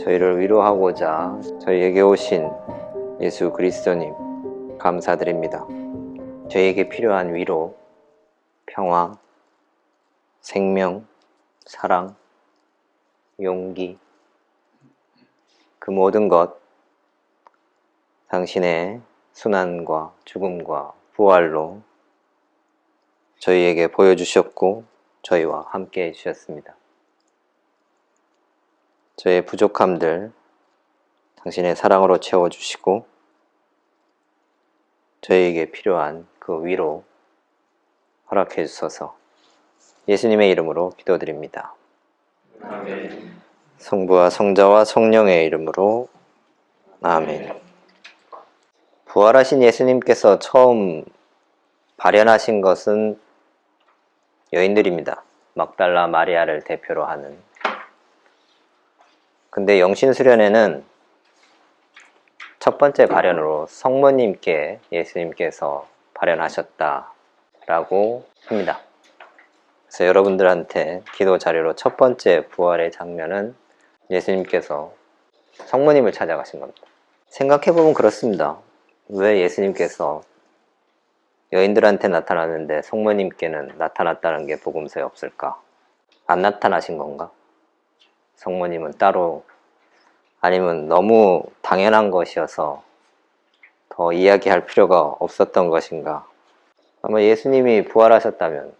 저희를 위로하고자 저희에게 오신 예수 그리스도님 감사드립니다. 저희에게 필요한 위로, 평화, 생명, 사랑, 용기, 그 모든 것 당신의 순환과 죽음과 부활로 저희에게 보여주셨고 저희와 함께 해주셨습니다. 저의 부족함들 당신의 사랑으로 채워주시고 저희에게 필요한 그 위로 허락해 주셔서 예수님의 이름으로 기도드립니다. 성부와 성자와 성령의 이름으로 아멘. 부활하신 예수님께서 처음 발현하신 것은 여인들입니다. 막달라 마리아를 대표로 하는. 근데 영신수련회는 첫 번째 발현으로 성모님께 예수님께서 발현하셨다라고 합니다. 그래서 여러분들한테 기도 자료로 첫 번째 부활의 장면은 예수님께서 성모님을 찾아가신 겁니다. 생각해보면 그렇습니다. 왜 예수님께서 여인들한테 나타났는데 성모님께는 나타났다는 게 복음서에 없을까? 안 나타나신 건가? 성모님은 따로 아니면 너무 당연한 것이어서 더 이야기할 필요가 없었던 것인가? 아마 예수님이 부활하셨다면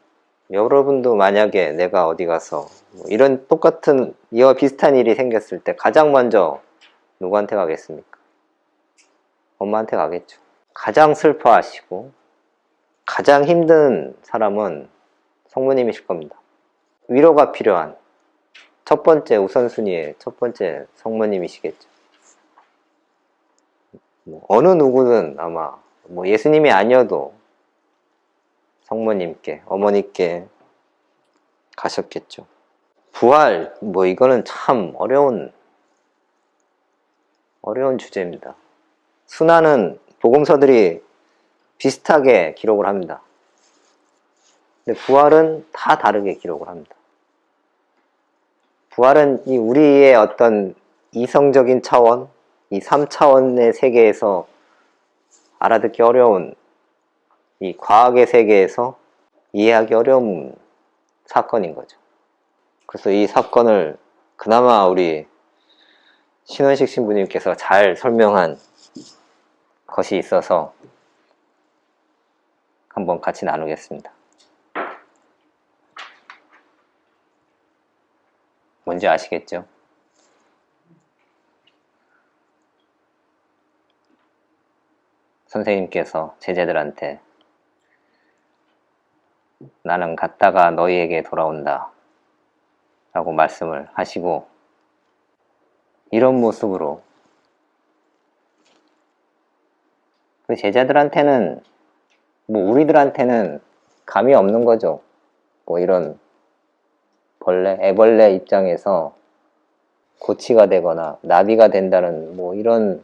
여러분도 만약에 내가 어디 가서 뭐 이런 똑같은 이와 비슷한 일이 생겼을 때 가장 먼저 누구한테 가겠습니까? 엄마한테 가겠죠. 가장 슬퍼하시고 가장 힘든 사람은 성모님이실 겁니다. 위로가 필요한 첫 번째 우선순위의 첫 번째 성모님이시겠죠. 뭐 어느 누구든 아마 뭐 예수님이 아니어도 성모님께 어머니께 가셨겠죠. 부활 뭐 이거는 참 어려운 어려운 주제입니다. 순환은 복음서들이 비슷하게 기록을 합니다. 근데 부활은 다 다르게 기록을 합니다. 부활은 이 우리의 어떤 이성적인 차원, 이 3차원의 세계에서 알아듣기 어려운 이 과학의 세계에서 이해하기 어려운 사건인 거죠. 그래서 이 사건을 그나마 우리 신원식 신부님께서 잘 설명한 것이 있어서 한번 같이 나누겠습니다. 뭔지 아시겠죠? 선생님께서 제자들한테 나는 갔다가 너희에게 돌아온다 라고 말씀을 하시고 이런 모습으로 그 제자들한테는 뭐 우리들한테는 감이 없는 거죠. 뭐 이런 벌레, 애벌레 입장에서 고치가 되거나 나비가 된다는 뭐 이런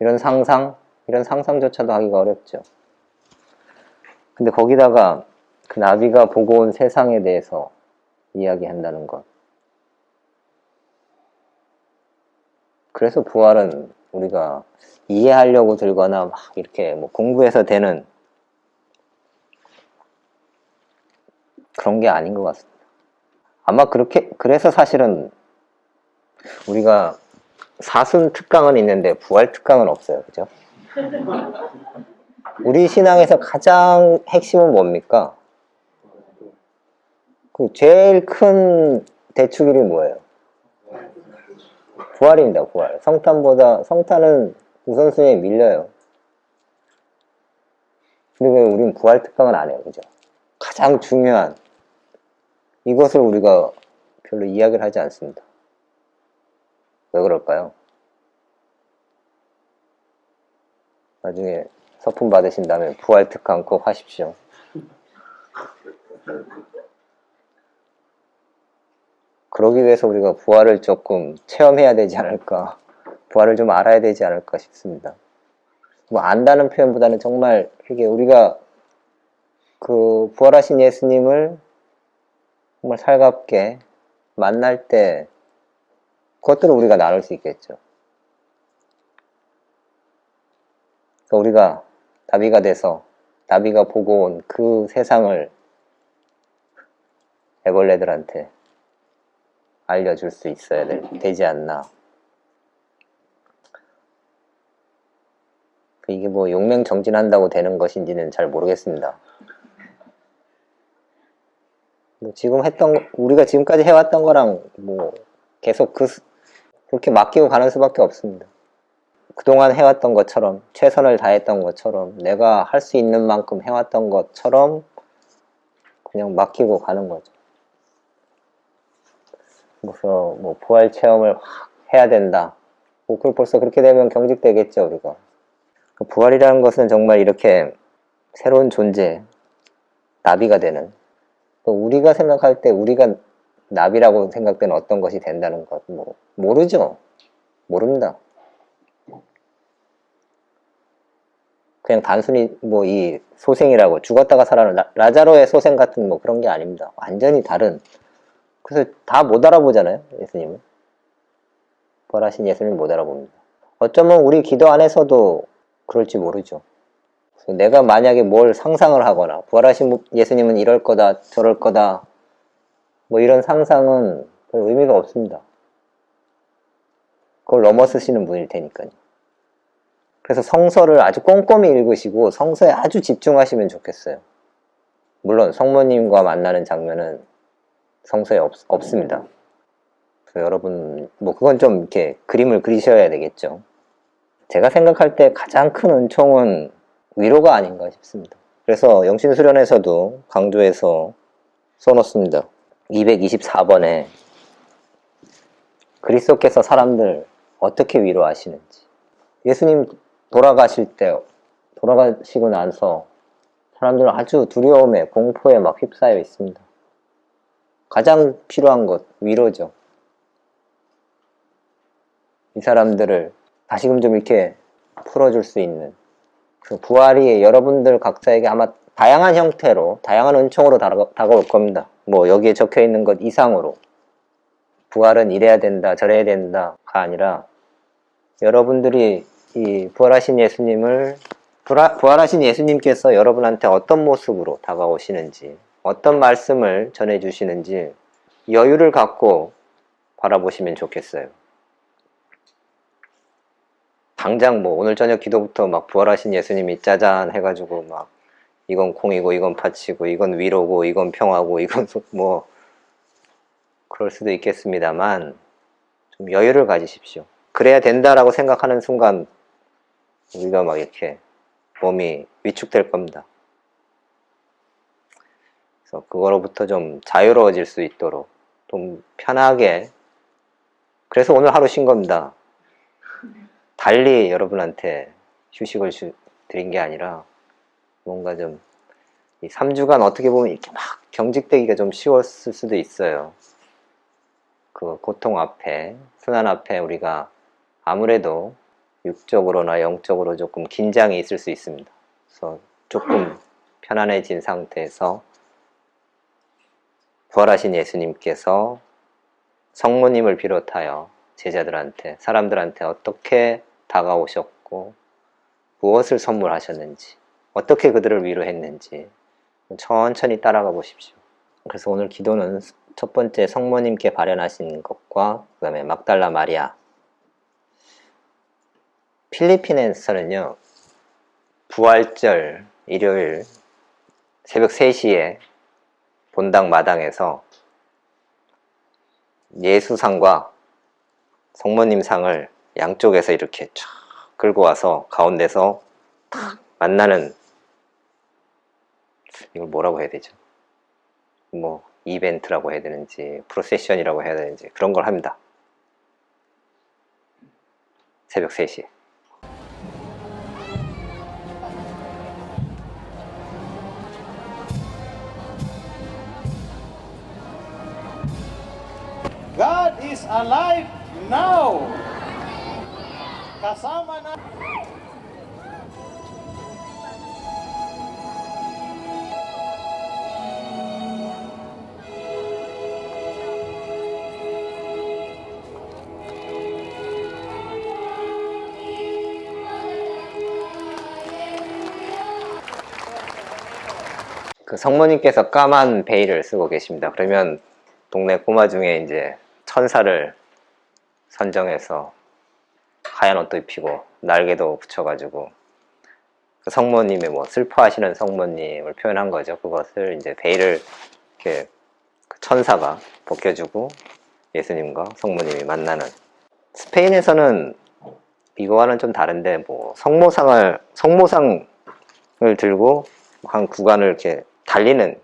이런 상상, 이런 상상조차도 하기가 어렵죠. 근데 거기다가 그 나비가 보고 온 세상에 대해서 이야기한다는 것. 그래서 부활은 우리가 이해하려고 들거나 막 이렇게 뭐 공부해서 되는 그런 게 아닌 것 같습니다. 아마 그렇게, 그래서 사실은 우리가 사순 특강은 있는데 부활 특강은 없어요. 그죠? 우리 신앙에서 가장 핵심은 뭡니까? 그 제일 큰 대축일이 뭐예요? 부활입니다, 부활. 성탄보다, 성탄은 우선순위에 밀려요. 근데 왜 우린 부활 특강은 안 해요, 그죠? 가장 중요한 이것을 우리가 별로 이야기를 하지 않습니다. 왜 그럴까요? 나중에 서품 받으신 다음에 부활 특강 꼭 하십시오. 그러기 위해서 우리가 부활을 조금 체험해야 되지 않을까, 부활을 좀 알아야 되지 않을까 싶습니다. 뭐 안다는 표현보다는 정말 이게 우리가 그 부활하신 예수님을 정말 살갑게 만날 때 그것들을 우리가 나눌 수 있겠죠. 그러니까 우리가 나비가 돼서 나비가 보고 온 그 세상을 애벌레들한테 알려줄 수 있어야 될, 되지 않나. 그 이게 뭐 용맹정진한다고 되는 것인지는 잘 모르겠습니다. 뭐 지금 했던 거- 우리가 지금까지 해왔던 거랑 뭐 계속 그 수- 그렇게 맡기고 가는 수밖에 없습니다. 그동안 해왔던 것처럼 최선을 다했던 것처럼 내가 할 수 있는 만큼 해왔던 것처럼 그냥 맡기고 가는 거죠. 그래서 뭐 부활 체험을 확 해야 된다. 뭐 그걸 벌써 그렇게 되면 경직되겠죠 우리가. 그 부활이라는 것은 정말 이렇게 새로운 존재, 나비가 되는. 그 우리가 생각할 때 우리가 나비라고 생각되는 어떤 것이 된다는 것, 뭐 모르죠. 모릅니다. 그냥 단순히 뭐 이 소생이라고 죽었다가 살아난 라- 라자로의 소생 같은 뭐 그런 게 아닙니다. 완전히 다른. 그래서 다 못 알아보잖아요, 예수님은. 부활하신 예수님 못 알아봅니다. 어쩌면 우리 기도 안에서도 그럴지 모르죠. 내가 만약에 뭘 상상을 하거나 부활하신 예수님은 이럴 거다, 저럴 거다, 뭐 이런 상상은 별 의미가 없습니다. 그걸 넘어서시는 분일 테니까요. 그래서 성서를 아주 꼼꼼히 읽으시고 성서에 아주 집중하시면 좋겠어요. 물론 성모님과 만나는 장면은 성서에 없, 없습니다. 그래서 여러분, 뭐 그건 좀 이렇게 그림을 그리셔야 되겠죠. 제가 생각할 때 가장 큰 은총은 위로가 아닌가 싶습니다. 그래서 영신 수련에서도 강조해서 써놓습니다. 224번에 그리스도께서 사람들 어떻게 위로하시는지. 예수님 돌아가실 때, 돌아가시고 나서 사람들은 아주 두려움에, 공포에 막 휩싸여 있습니다. 가장 필요한 것, 위로죠. 이 사람들을 다시금 좀 이렇게 풀어줄 수 있는 그 부활이 여러분들 각자에게 아마 다양한 형태로, 다양한 은총으로 다가, 다가올 겁니다. 뭐 여기에 적혀 있는 것 이상으로. 부활은 이래야 된다, 저래야 된다가 아니라 여러분들이 이 부활하신 예수님을 부활- 부활하신 예수님께서 여러분한테 어떤 모습으로 다가오시는지 어떤 말씀을 전해주시는지 여유를 갖고 바라보시면 좋겠어요. 당장 뭐 오늘 저녁 기도부터 막 부활하신 예수님이 짜잔 해가지고 막 이건 콩이고 이건 파치고 이건 위로고 이건 평화고 이건 소- 뭐 그럴 수도 있겠습니다만 좀 여유를 가지십시오. 그래야 된다라고 생각하는 순간 우리가 막 이렇게 몸이 위축될 겁니다. 그래서 그거로부터 좀 자유로워질 수 있도록 좀 편하게 그래서 오늘 하루 쉰 겁니다. 달리 여러분한테 휴식을 주- 드린 게 아니라 뭔가 좀이 3주간 어떻게 보면 이렇게 막 경직되기가 좀 쉬웠을 수도 있어요. 그 고통 앞에, 순환 앞에 우리가 아무래도 육적으로나 영적으로 조금 긴장이 있을 수 있습니다. 그래서 조금 편안해진 상태에서 부활하신 예수님께서 성모님을 비롯하여 제자들한테, 사람들한테 어떻게 다가오셨고, 무엇을 선물하셨는지, 어떻게 그들을 위로했는지, 천천히 따라가 보십시오. 그래서 오늘 기도는 첫 번째 성모님께 발현하신 것과, 그 다음에 막달라 마리아. 필리핀에서는요, 부활절 일요일 새벽 3시에 본당 마당에서 예수상과 성모님 상을 양쪽에서 이렇게 쫙 끌고 와서 가운데서 탁 만나는 이걸 뭐라고 해야 되죠? 뭐 이벤트라고 해야 되는지 프로세션이라고 해야 되는지 그런 걸 합니다. 새벽 3시에. God is alive now. Kasama na... 그 성모님께서 까만 베일을 쓰고 계십니다. 그러면 동네 꼬마 중에 이제 천사를 선정해서 하얀 옷도 입히고 날개도 붙여가지고 그 성모님의 뭐 슬퍼하시는 성모님을 표현한 거죠. 그것을 이제 베일을 이렇게 그 천사가 벗겨주고 예수님과 성모님이 만나는 스페인에서는 이거와는 좀 다른데 뭐 성모상을 성모상을 들고 한 구간을 이렇게 달리는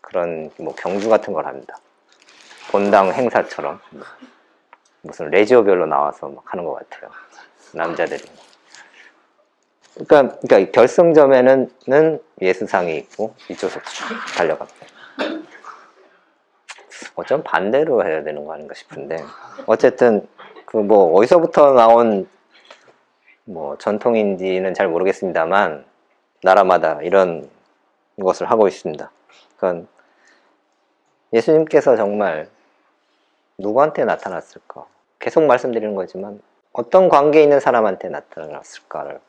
그런 뭐 경주 같은 걸 합니다. 본당 행사처럼 무슨 레지오별로 나와서 막 하는 것 같아요. 남자들이. 그러니까, 그러니까 결승점에는 는 예수상이 있고 이쪽에서 쫙 달려갑니다. 어쩜 반대로 해야 되는 거 아닌가 싶은데 어쨌든 그 뭐 어디서부터 나온 뭐 전통인지는 잘 모르겠습니다만 나라마다 이런 것을 하고 있습니다. 그건 예수님께서 정말 누구한테 나타났을까? 계속 말씀드리는 거지만 어떤 관계 있는 사람한테 나타났을까를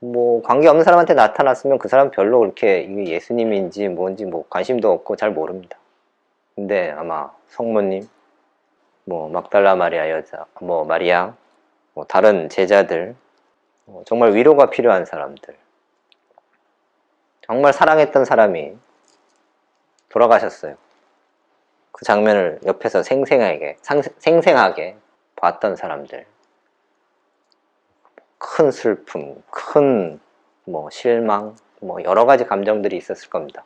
뭐 관계 없는 사람한테 나타났으면 그 사람 별로 그렇게 예수님인지 뭔지 뭐 관심도 없고 잘 모릅니다. 근데 아마 성모님, 뭐 막달라 마리아 여자, 뭐 마리아, 뭐 다른 제자들, 뭐 정말 위로가 필요한 사람들, 정말 사랑했던 사람이 돌아가셨어요. 그 장면을 옆에서 생생하게, 상- 생생하게 봤던 사람들. 큰 슬픔, 큰 뭐 실망, 뭐 여러 가지 감정들이 있었을 겁니다.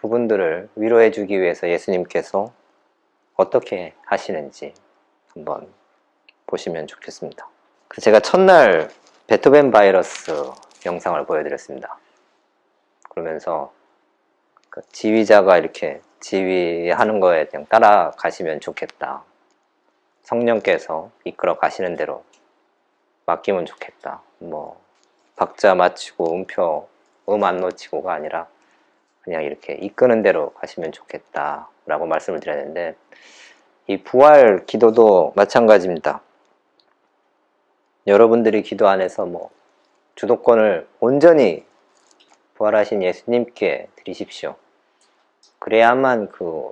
그분들을 위로해 주기 위해서 예수님께서 어떻게 하시는지 한번 보시면 좋겠습니다. 제가 첫날 베토벤 바이러스 영상을 보여드렸습니다. 그러면서 그 지휘자가 이렇게 지휘하는 거에 그냥 따라가시면 좋겠다. 성령께서 이끌어 가시는 대로 맡기면 좋겠다. 뭐 박자 맞추고 음표 음 안 놓치고가 아니라 그냥 이렇게 이끄는 대로 가시면 좋겠다라고 말씀을 드렸는데 이 부활 기도도 마찬가지입니다. 여러분들이 기도 안에서 뭐 주도권을 온전히 부활하신 예수님께 드리십시오. 그래야만 그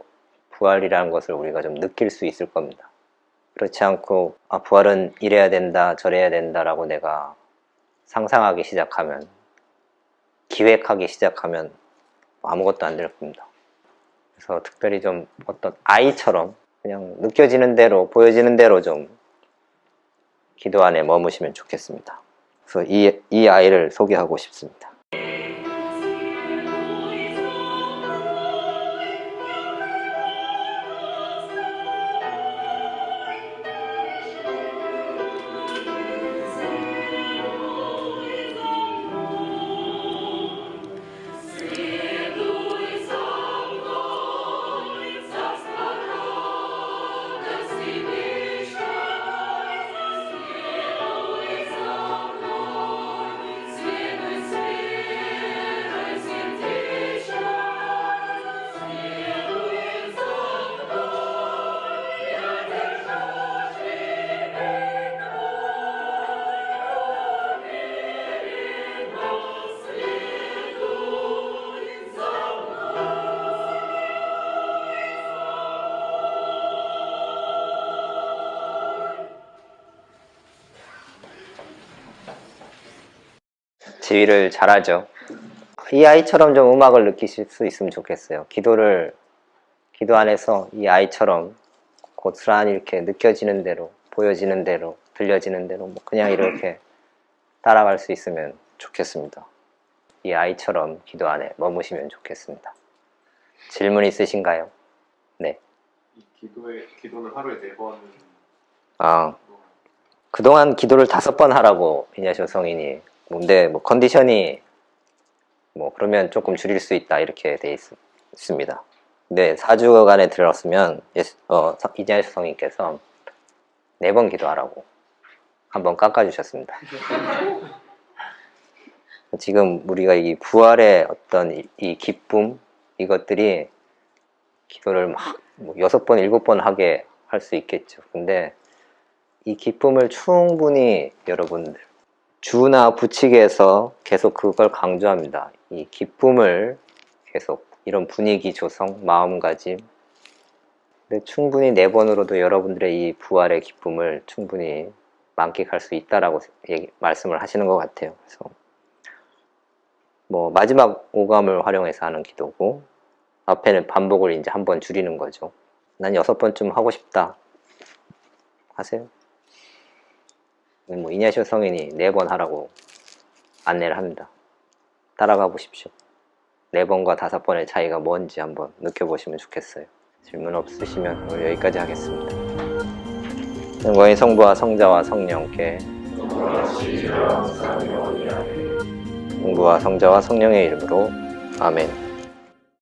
부활이라는 것을 우리가 좀 느낄 수 있을 겁니다. 그렇지 않고 아 부활은 이래야 된다 저래야 된다라고 내가 상상하기 시작하면 기획하기 시작하면 아무것도 안 될 겁니다. 그래서 특별히 좀 어떤 아이처럼 그냥 느껴지는 대로 보여지는 대로 좀 기도 안에 머무시면 좋겠습니다. 그래서 이, 이 아이를 소개하고 싶습니다. 지휘를 잘하죠. 이 아이처럼 좀 음악을 느끼실 수 있으면 좋겠어요. 기도를 기도 안에서 이 아이처럼 고스란히 이렇게 느껴지는 대로 보여지는 대로 들려지는 대로 뭐 그냥 이렇게 따라갈 수 있으면 좋겠습니다. 이 아이처럼 기도 안에 머무시면 좋겠습니다. 질문 있으신가요? 네. 이 기도에 기도는 하루에 네 번. 아, 그동안 기도를 다섯 번 하라고 이냐쇼 성인이 뭔데 뭐 컨디션이 뭐 그러면 조금 줄일 수 있다 이렇게 돼 있, 습니다 근데 4주간에 들었으면 예수, 어, 서- 이냐쇼 성인께서 네 번 기도하라고 한번 깎아주셨습니다. 지금 우리가 이 부활의 어떤 이, 이 기쁨 이것들이 기도를 막뭐 여섯 번 일곱 번 하게 할 수 있겠죠. 근데 이 기쁨을 충분히 여러분들 주나 부칙에서 계속 그걸 강조합니다. 이 기쁨을 계속 이런 분위기 조성, 마음가짐. 근데 충분히 네 번으로도 여러분들의 이 부활의 기쁨을 충분히 만끽할 수 있다라고 얘기, 말씀을 하시는 것 같아요. 그래서 뭐 마지막 오감을 활용해서 하는 기도고 앞에는 반복을 이제 한 번 줄이는 거죠. 난 여섯 번쯤 하고 싶다. 하세요. 뭐 이냐시오 성인이 네 번 하라고 안내를 합니다. 따라가 보십시오. 네 번과 다섯 번의 차이가 뭔지 한번 느껴보시면 좋겠어요. 질문 없으시면 오늘 여기까지 하겠습니다. 영광의 성부와 성자와 성령께 성부와 성자와 성령의 이름으로 아멘.